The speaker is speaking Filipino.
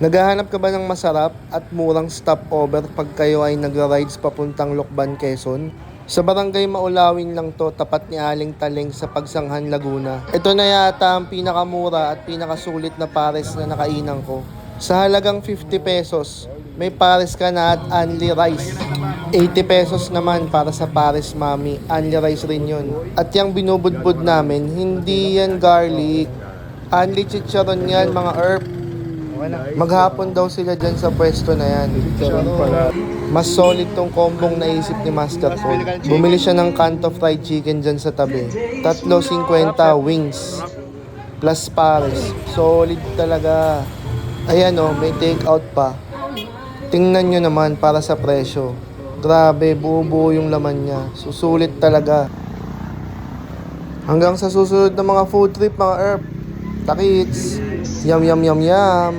Naghahanap ka ba ng masarap at murang stopover pag kayo ay nagra-rides papuntang Lokban, Quezon? Sa barangay Maulawin lang to, tapat ni Aling Taleng sa Pagsanghan, Laguna. Ito na yata ang pinakamura at pinakasulit na pares na nakainan ko. Sa halagang 50 pesos, may pares ka na at only rice. 80 pesos naman para sa pares mami, only rice rin yun. At yung binubudbud namin, hindi yan garlic. Only chicharon yan mga herb. Maghapon daw sila dyan sa pwesto na yan. Mas solid tong kombong naisip ni Master Paul. Bumili siya ng canto fried chicken dyan sa tabi. Tatlo 50 wings. Plus pares. Solid talaga. Ayan o, may take out pa. Tingnan nyo naman para sa presyo. Grabe, buo-buo yung laman niya. Susulit talaga. Hanggang sa susunod na mga food trip, mga herb. Takits. Yum, yum, yum, yum.